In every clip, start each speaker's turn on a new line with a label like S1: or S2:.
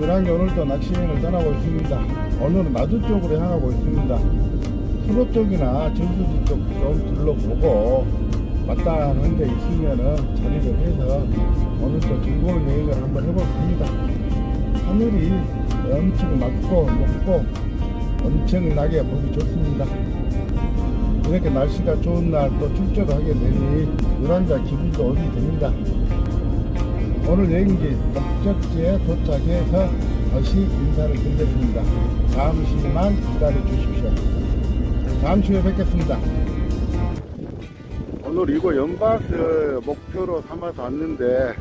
S1: 그랑이 오늘도 낚시여행을 떠나고 있습니다. 오늘은 나주 쪽으로 향하고 있습니다. 수로 쪽이나 전수지 쪽 좀 둘러보고 마땅한 데 있으면은 자리를 해서 오늘도 즐거운 여행을 한번 해볼 겁니다. 하늘이 엄청 맑고 높고 엄청나게 보기 좋습니다. 이렇게 날씨가 좋은 날 또 출조를 하게 되니 유람자 기분도 어디 됩니다. 오늘 여행지 목적지에 도착해서 다시 인사를 드리겠습니다. 잠시만 기다려 주십시오. 잠시 후에 뵙겠습니다. 오늘 이거 연밭을 목표로 삼아서 왔는데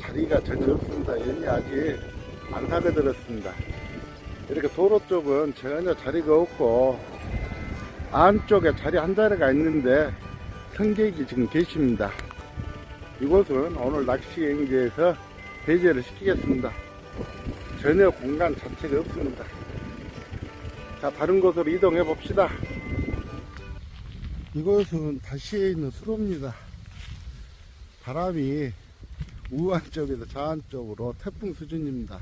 S1: 자리가 전혀 없습니다. 여기 아직 안 사게 들었습니다. 이렇게 도로 쪽은 전혀 자리가 없고 안쪽에 자리 한 자리가 있는데 승객이 지금 계십니다. 이곳은 오늘 낚시 여행지에서 배제를 시키겠습니다. 전혀 공간 자체가 없습니다. 자, 다른 곳으로 이동해 봅시다. 이곳은 다시에 있는 수로입니다. 바람이 우한 쪽에서 자한 쪽으로 태풍 수준입니다.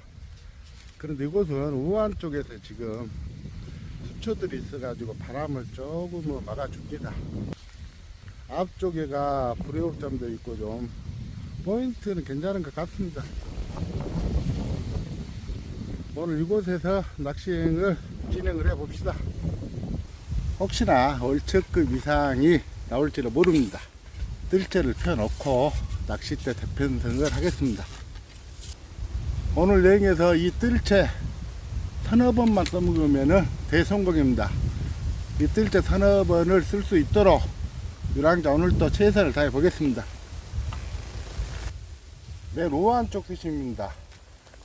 S1: 그런데 이곳은 우한 쪽에서 지금 수초들이 있어가지고 바람을 조금은 막아줍니다. 앞쪽에가 불회옥점도 있고 좀 포인트는 괜찮은 것 같습니다. 오늘 이곳에서 낚시여행을 진행을 해 봅시다. 혹시나 얼척급 이상이 나올지를 모릅니다. 뜰채를 펴놓고 낚싯대 대편성을 하겠습니다. 오늘 여행에서 이 뜰채 서너 번만 써먹으면 대성공입니다. 이 뜰채 서너 번을 쓸 수 있도록 유랑자 오늘 또 최선을 다해 보겠습니다. 맨 우한 쪽 수심입니다.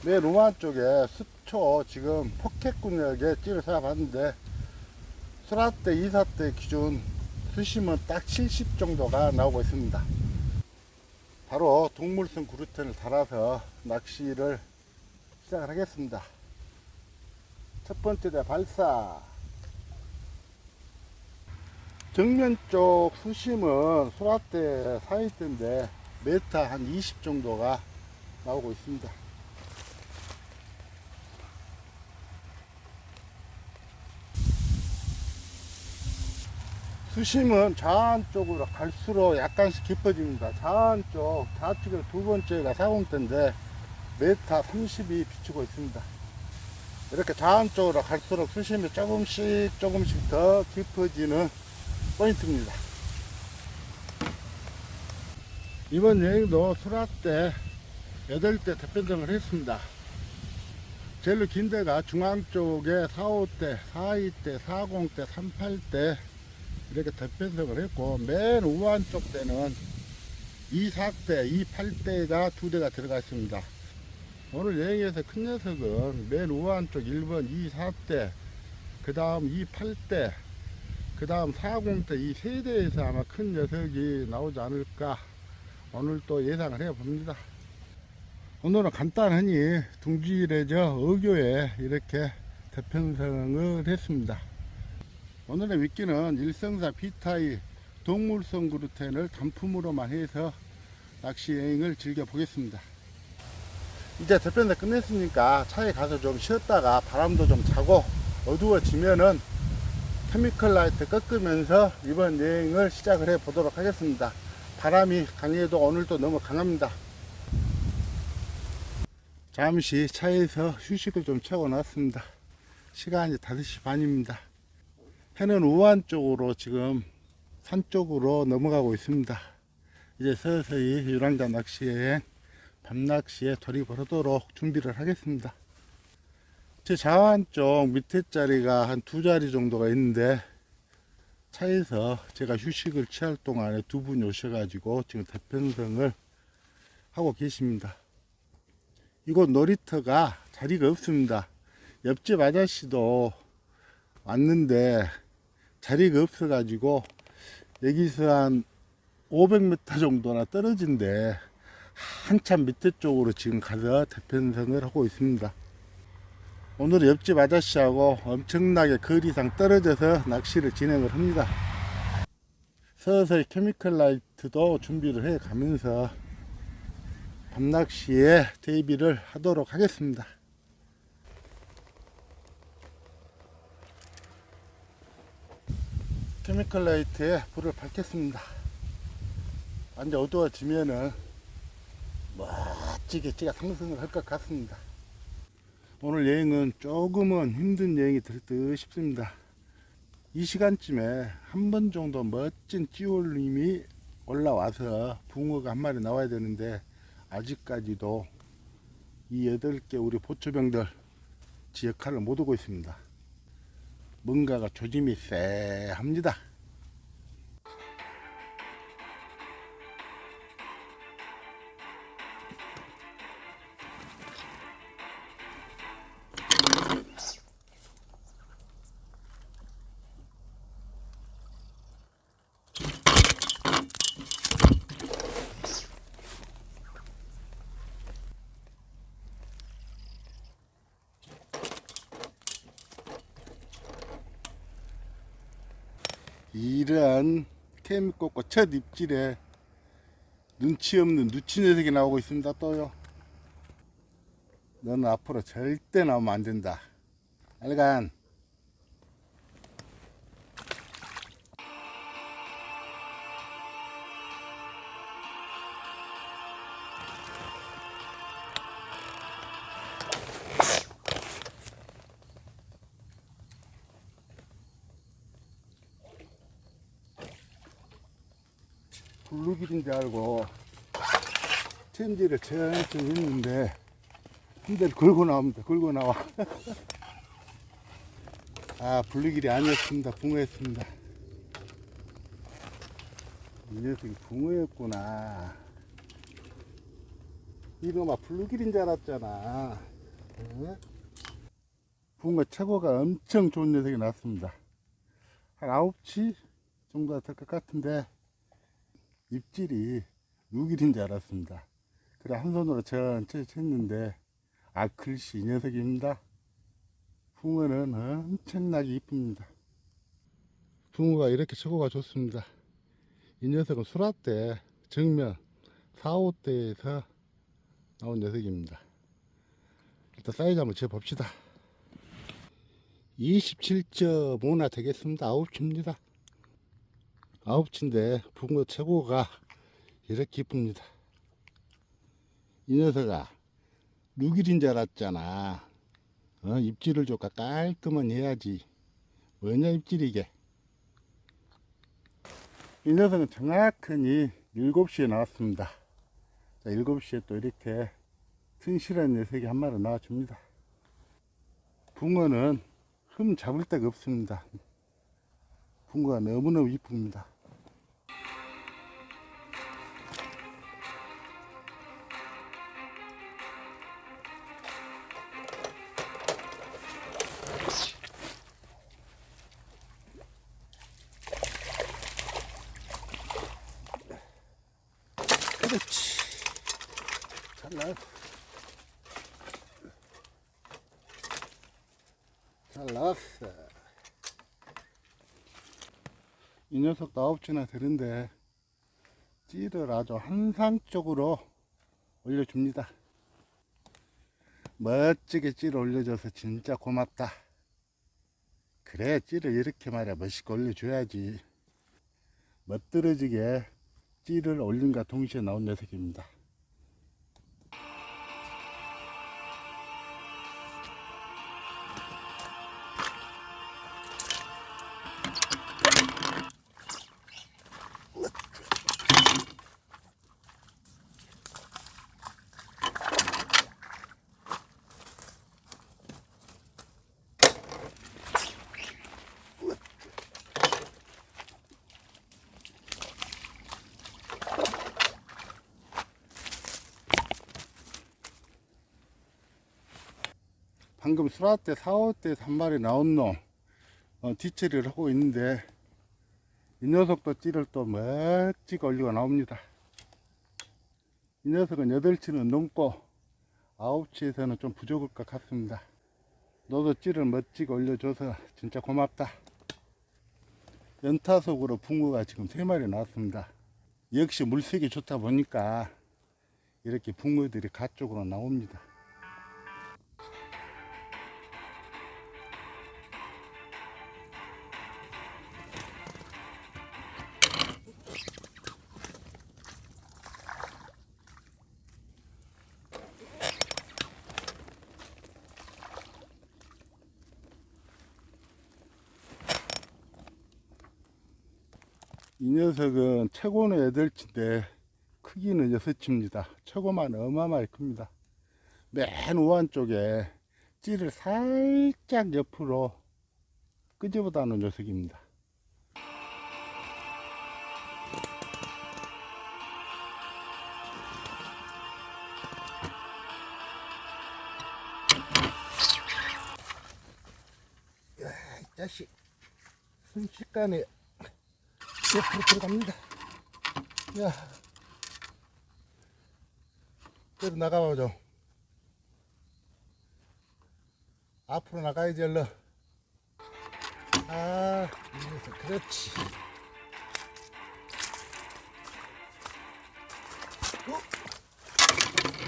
S1: 맨 우한 쪽에 수초 지금 포켓군역에 찌를 쌓아봤는데 수라대, 이사대 기준 수심은 딱 70 정도가 나오고 있습니다. 바로 동물성 그루텐을 달아서 낚시를 시작을 하겠습니다. 첫 번째 대 발사. 정면 쪽 수심은 소라대 사이대인데 메타 한 20 정도가 나오고 있습니다. 수심은 좌안 쪽으로 갈수록 약간씩 깊어집니다. 좌안 쪽, 좌측에 두 번째가 사공대인데 메타 30이 비추고 있습니다. 이렇게 좌안 쪽으로 갈수록 수심이 조금씩 조금씩 더 깊어지는 포인트입니다. 이번 여행도 수라대 8대 대편성을 했습니다. 제일 긴 데가 중앙 쪽에 4, 5대, 4, 2대, 4, 0대, 3, 8대 이렇게 대편성을 했고 맨 우한 쪽 대는 2, 4대, 2, 8대가 두 대가 들어가 있습니다. 오늘 여행에서 큰 녀석은 맨 우한 쪽 1번 2, 4대, 그 다음 2, 8대, 그 다음 40대 이 세 대에서 아마 큰 녀석이 나오지 않을까 오늘 또 예상을 해 봅니다. 오늘은 간단하니 둥지레저 어교에 이렇게 대편성을 했습니다. 오늘의 미끼는 일성사 비타이 동물성 그루텐을 단품으로만 해서 낚시 여행을 즐겨 보겠습니다. 이제 대편성 끝냈으니까 차에 가서 좀 쉬었다가 바람도 좀 자고 어두워지면은 케미컬 라이트 꺾으면서 이번 여행을 시작을 해 보도록 하겠습니다. 바람이 강해도 오늘도 너무 강합니다. 잠시 차에서 휴식을 좀 채워 놨습니다. 시간이 5시 반입니다. 해는 우한 쪽으로 지금 산 쪽으로 넘어가고 있습니다. 이제 서서히 유랑자 낚시여행 밤낚시에 돌입하도록 준비를 하겠습니다. 제 좌완 쪽 밑에 자리가 한 두 자리 정도가 있는데 차에서 제가 휴식을 취할 동안에 두 분이 오셔가지고 지금 대편성을 하고 계십니다. 이곳 놀이터가 자리가 없습니다. 옆집 아저씨도 왔는데 자리가 없어가지고 여기서 한 500m 정도나 떨어진데 한참 밑에 쪽으로 지금 가서 대편성을 하고 있습니다. 오늘 옆집 아저씨하고 엄청나게 거리상 떨어져서 낚시를 진행을 합니다. 서서히 케미컬 라이트도 준비를 해 가면서 밤낚시에 대비를 하도록 하겠습니다. 케미컬 라이트에 불을 밝혔습니다. 완전 어두워지면은 멋지게 제가 상승을 할 것 같습니다. 오늘 여행은 조금은 힘든 여행이 될 듯 싶습니다. 이 시간쯤에 한 번 정도 멋진 찌올림이 올라와서 붕어가 한 마리 나와야 되는데 아직까지도 이 여덟 개 우리 보초병들 지 역할을 못 하고 있습니다. 뭔가가 조짐이 쎄합니다. 이러한 케미꽃과 첫 입질에 눈치 없는 누치 녀석이 나오고 있습니다. 또요. 너는 앞으로 절대 나오면 안 된다. 알간 줄 알고 챔질을 천천히 한 대를 걸고 나옵니다. 걸고 나와. 아 블루길이 아니었습니다. 붕어였습니다. 이 녀석이 붕어였구나. 이놈아 블루길인 줄 알았잖아. 응? 붕어 최고가 엄청 좋은 녀석이 나왔습니다. 한 9치 정도가 될것 같은데 입질이 누길인 줄 알았습니다. 그래 한 손으로 천천히 쳤는데 아 글씨 이 녀석입니다. 붕어는 엄청나게 이쁩니다. 붕어가 이렇게 최고가 좋습니다. 이 녀석은 수라대 정면 4, 5대에서 나온 녀석입니다. 일단 사이즈 한번 재봅시다. 27.5나 되겠습니다. 9치입니다. 아홉치인데 붕어 최고가 이렇게 이쁩니다. 이 녀석아 누길인 줄 알았잖아. 어, 입질을 조까 깔끔한 해야지. 뭐냐 입질이게. 이 녀석은 정확히 7시에 나왔습니다. 자, 7시에 또 이렇게 튼실한 녀석이 한 마리 나와줍니다. 붕어는 흠 잡을 데가 없습니다. 붕어가 너무너무 이쁩니다. 잘 나왔어. 잘 나왔어. 이 녀석도 아홉 치나 되는데 찌를 아주 한상적으로 올려줍니다. 멋지게 찌를 올려줘서 진짜 고맙다. 그래 찌를 이렇게 말이야 멋있게 올려줘야지. 멋들어지게 찌를 올린과 동시에 나온 녀석입니다. 방금 수라 때 4, 5때 한 마리 나온 놈 어, 뒤처리를 하고 있는데 이 녀석도 찌를 또 멋지게 올리고 나옵니다. 이 녀석은 8치는 넘고 9치에서는 좀 부족할 것 같습니다. 너도 찌를 멋지게 올려줘서 진짜 고맙다. 연타석으로 붕어가 지금 3마리 나왔습니다. 역시 물색이 좋다 보니까 이렇게 붕어들이 가쪽으로 나옵니다. 이 녀석은 최고는 여덟치인데 크기는 여섯치입니다. 최고만 어마어마하게 큽니다. 맨 우한 쪽에 찌를 살짝 옆으로 끄집어 다는 녀석입니다. 자식 순식간에 옆으로 들어갑니다. 야, 그래도 나가봐 좀. 앞으로 나가야지 얼른. 아, 이래서 그렇지. 어?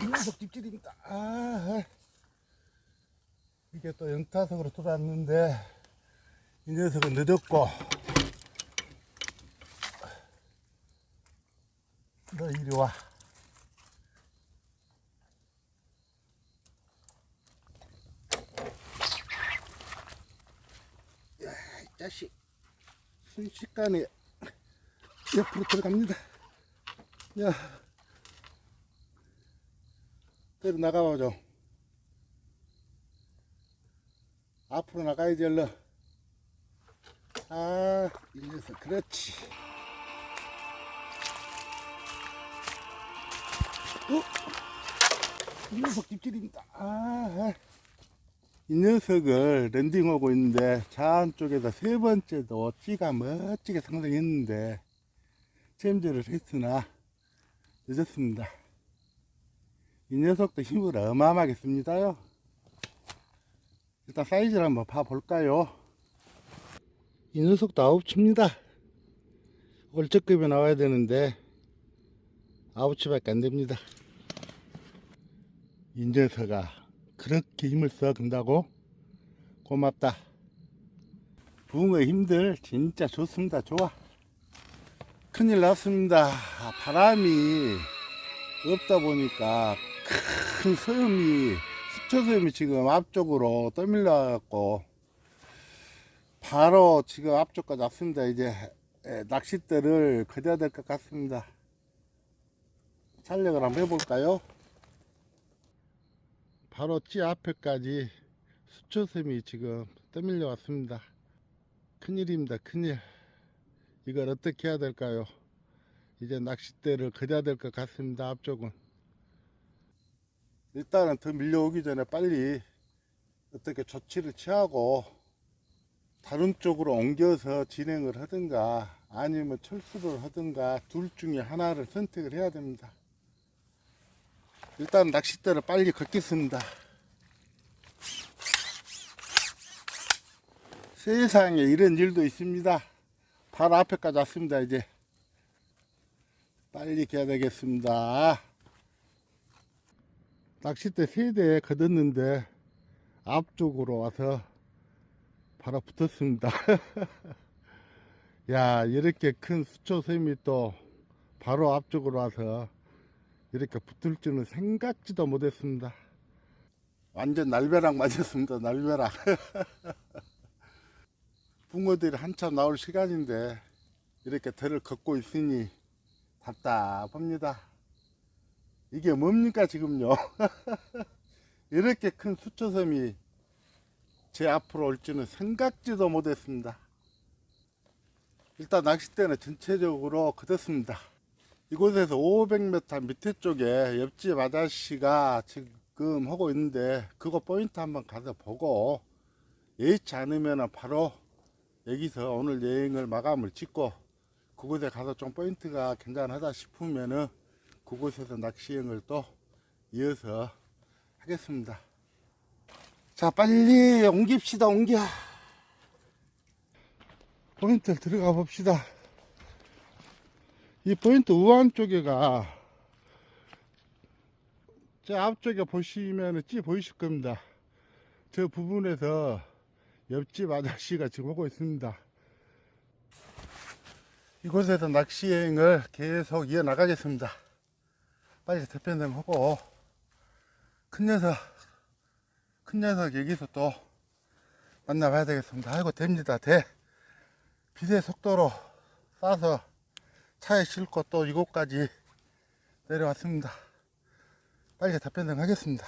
S1: 이 녀석 뒷질입니다. 아, 아. 이게 또 영타석으로 돌아왔는데 이 녀석은 늦었고 너 이리 와. 야, 이 자식 순식간에 옆으로 들어갑니다. 야, 때려 나가봐 좀. 앞으로 나가야지 얼른. 아, 이 녀석 그렇지. 어? 이 녀석 뒷질입니다. 아, 아. 이 녀석을 랜딩하고 있는데 자 안쪽에다 세 번째도 찌가 멋지게 상승했는데 챔질을 했으나 늦었습니다. 이 녀석도 힘을 어마어마하게 씁니다요. 일단 사이즈를 한번 봐볼까요? 이 녀석도 아홉치입니다. 월척급이 나와야 되는데 아홉치밖에 안 됩니다. 이 녀석아 그렇게 힘을 써 근다고 고맙다. 붕어 힘들 진짜 좋습니다. 좋아. 큰일 났습니다. 아, 바람이 없다 보니까 큰 소음이 수초소음이 지금 앞쪽으로 떠밀려 갖고 바로 지금 앞쪽까지 왔습니다. 이제 에, 낚싯대를 거둬야 될 것 같습니다. 촬영을 한번 해볼까요? 바로 찌 앞에까지 수초샘이 지금 떠밀려 왔습니다. 큰일입니다. 큰일. 이걸 어떻게 해야 될까요? 이제 낚싯대를 거둬야 될 것 같습니다. 앞쪽은. 일단은 더 밀려오기 전에 빨리 어떻게 조치를 취하고 다른 쪽으로 옮겨서 진행을 하든가 아니면 철수를 하든가 둘 중에 하나를 선택을 해야 됩니다. 일단 낚싯대를 빨리 걷겠습니다. 세상에 이런 일도 있습니다. 바로 앞에까지 왔습니다. 이제 빨리 가야 되겠습니다. 낚싯대 세대 걷었는데 앞쪽으로 와서 바로 붙었습니다. 야 이렇게 큰 수초샘이 또 바로 앞쪽으로 와서 이렇게 붙을 줄은 생각지도 못했습니다. 완전 날벼락 맞았습니다. 날벼락. 붕어들이 한참 나올 시간인데 이렇게 대를 걷고 있으니 답답합니다. 이게 뭡니까 지금요? 이렇게 큰 수초섬이 제 앞으로 올 줄은 생각지도 못했습니다. 일단 낚싯대는 전체적으로 걷었습니다. 이곳에서 500m 밑에 쪽에 옆집 아저씨가 지금 하고 있는데 그거 포인트 한번 가서 보고 예의치 않으면 바로 여기서 오늘 여행을 마감을 짓고 그곳에 가서 좀 포인트가 괜찮하다 싶으면은 그곳에서 낚시여행을 또 이어서 하겠습니다. 자 빨리 옮깁시다 옮겨 포인트를 들어가 봅시다. 이 포인트 우한 쪽에가 저 앞쪽에 보시면 찌 보이실 겁니다. 저 부분에서 옆집 아저씨가 지금 오고 있습니다. 이곳에서 낚시 여행을 계속 이어나가겠습니다. 빨리 대편등 하고 큰 녀석 큰 녀석 여기서 또 만나봐야 되겠습니다. 아이고 됩니다. 대 빛의 속도로 싸서 차에 싣고 또 이곳까지 내려왔습니다. 빨리 답변 하겠습니다.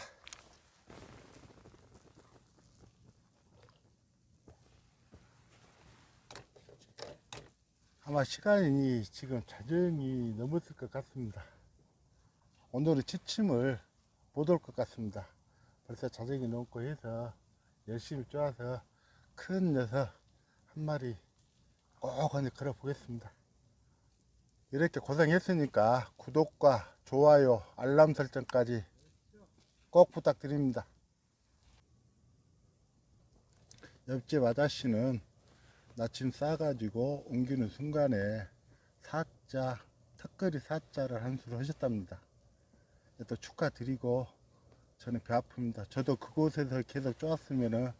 S1: 아마 시간이 지금 자정이 넘었을 것 같습니다. 오늘은 지침을 못 올 것 같습니다. 벌써 자정이 넘고 해서 열심히 쪼아서 큰 녀석 한 마리 꼭 한번 걸어 보겠습니다. 이렇게 고생했으니까 구독과 좋아요, 알람 설정까지 꼭 부탁드립니다. 옆집 아저씨는 나침 싸가지고 옮기는 순간에 사자, 턱걸이 사자를 한 수를 하셨답니다. 또 축하드리고 저는 배 아픕니다. 저도 그곳에서 계속 쪼았으면은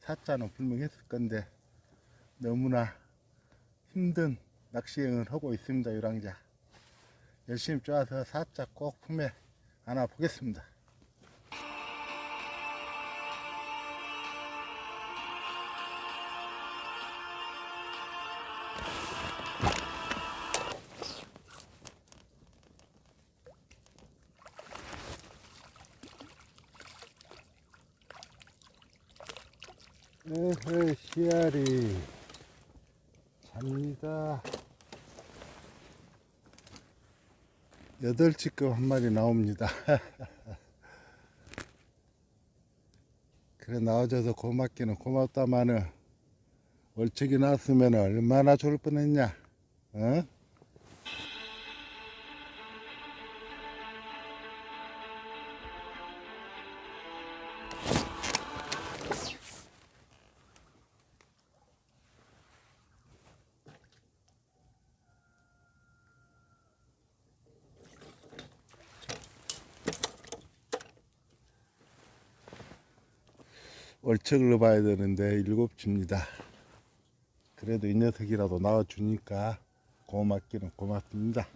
S1: 사자는 분명했을 건데 너무나 힘든 낚시행을 하고 있습니다. 유랑자. 열심히 쪼아서 사자 꼭 품에 안아 보겠습니다. 에헤, 씨알이. 8치급 한 마리 나옵니다 그래 나와줘서 고맙기는 고맙다마는 월척이 나왔으면 얼마나 좋을 뻔했냐 어? 월척을 봐야 되는데 일곱 칩니다. 그래도 이 녀석이라도 나와주니까 고맙기는 고맙습니다.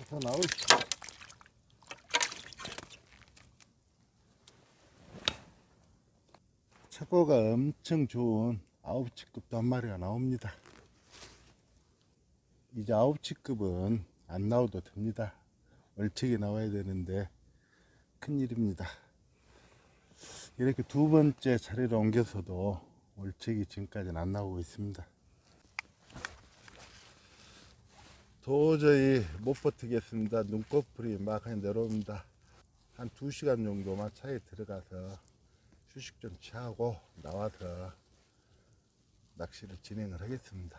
S1: 어서 나오시오. 차고가 엄청 좋은 아홉치급도 한 마리가 나옵니다. 이제 아홉치급은 안 나와도 됩니다. 월척이 나와야 되는데 큰일입니다. 이렇게 두 번째 자리로 옮겨서도 월척이 지금까지는 안 나오고 있습니다. 도저히 못 버티겠습니다. 눈꺼풀이 막 내려옵니다. 한 2시간 정도만 차에 들어가서 휴식 좀 취하고 나와서 낚시를 진행을 하겠습니다.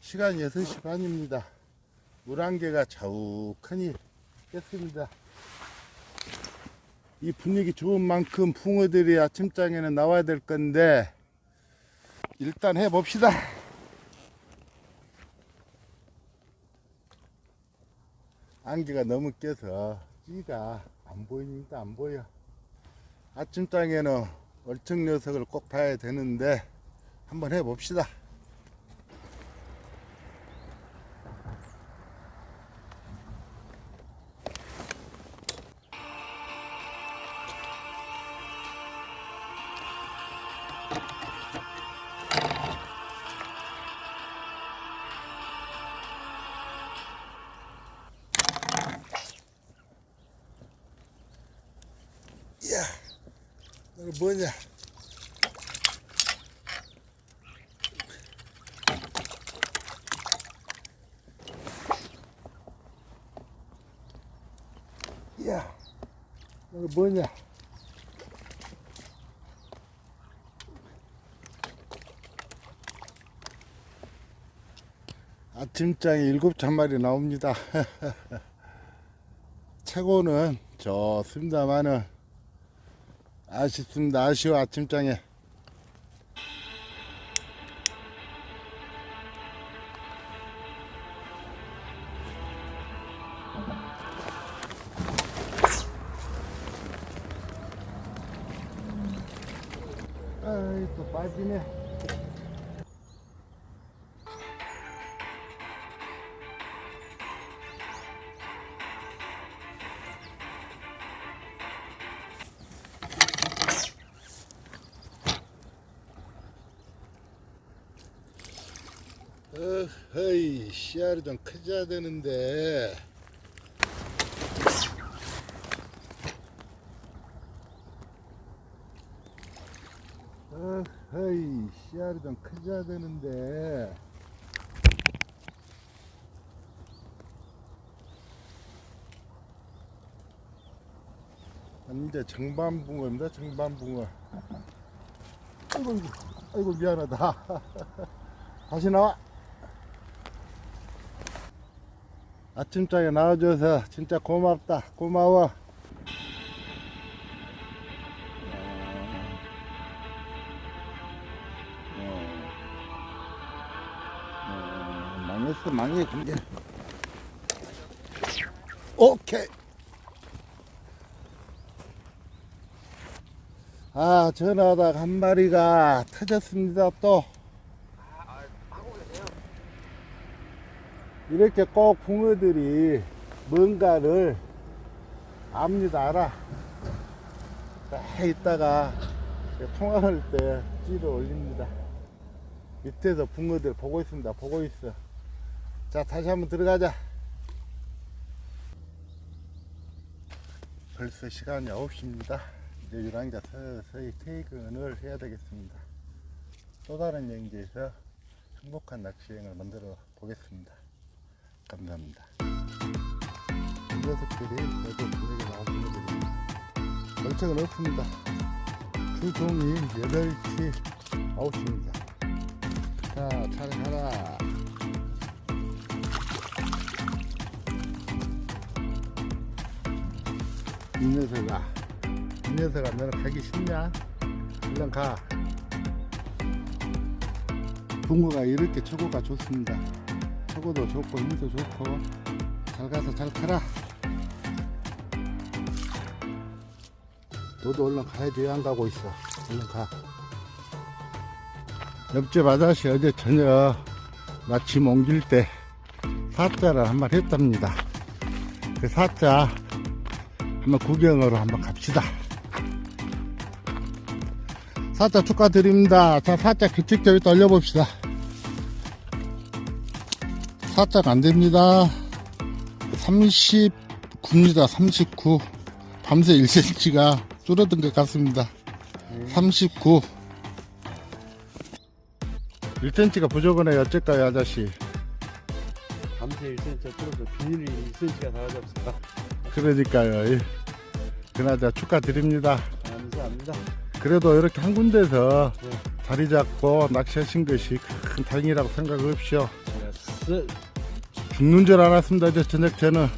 S1: 시간 6시 반입니다. 물 한 개가 자욱하니 깼습니다. 이 분위기 좋은 만큼 붕어들이 아침장에는 나와야 될 건데 일단 해봅시다. 안개가 너무 껴서 찌가 안 보입니다. 안 보여. 아침장에는 월척 녀석을 꼭 봐야 되는데 한번 해봅시다. 뭐냐? 이야, 이거 뭐냐? 아침장에 일곱 잔마리 나옵니다. 최고는 좋습니다만은 아쉽습니다. 아쉬워 아침장에. 아이 또 빠지네. 커져야 되는데. 허이 씨알이 좀 커져야 되는데. 이제 정반붕어입니다. 정반붕어 아이고, 아이고 미안하다. 다시 나와 아침장에 나와줘서 진짜 고맙다. 고마워. 망했어 망해 근데. 오케이. 아 전화하다가 한 마리가 터졌습니다 또 이렇게 꼭 붕어들이 뭔가를 압니다. 알아? 딱 있다가 통화할 때 찌를 올립니다. 밑에서 붕어들 보고 있습니다. 보고 있어. 자 다시 한번 들어가자. 벌써 시간이 9시입니다. 이제 유랑자 서서히 퇴근을 해야 되겠습니다. 또 다른 여행지에서 행복한 낚시 여행을 만들어 보겠습니다 감사합니다. 이 녀석들이 모두 분에게 나온 친구들입니다. 결정은 없습니다. 주종이 8시 9시입니다. 자, 잘 가라. 이 녀석아, 이 녀석아, 너는 가기 싫냐? 얼른 가. 붕어가 이렇게 초고가 좋습니다. 초고도 좋고 힘도 좋고 잘 가서 잘 가라. 너도 얼른 가야지 왜 안 가고 있어. 얼른 가. 옆집 아저씨 어제 저녁 마침 옮길 때 사자를 한 마리 했답니다. 그 사자 한번 구경으로 한번 갑시다. 사자 축하드립니다. 자 사자 규칙 좀 떨려봅시다 살짝 안 됩니다. 39입니다. 39. 밤새 1cm가 줄어든 것 같습니다. 39. 1cm가 부족하네요. 어쩔까요, 아저씨?
S2: 밤새 1cm 줄어서 비닐이 1cm가 사라졌습니다.
S1: 그러니까요. 예. 그나저나 축하드립니다.
S2: 감사합니다.
S1: 그래도 이렇게 한 군데서
S2: 네.
S1: 자리 잡고 낚시하신 것이 큰 다행이라고 생각하십시오.
S2: 제가 쓰,
S1: 죽는 줄 알았습니다. 이제 저녁 저는.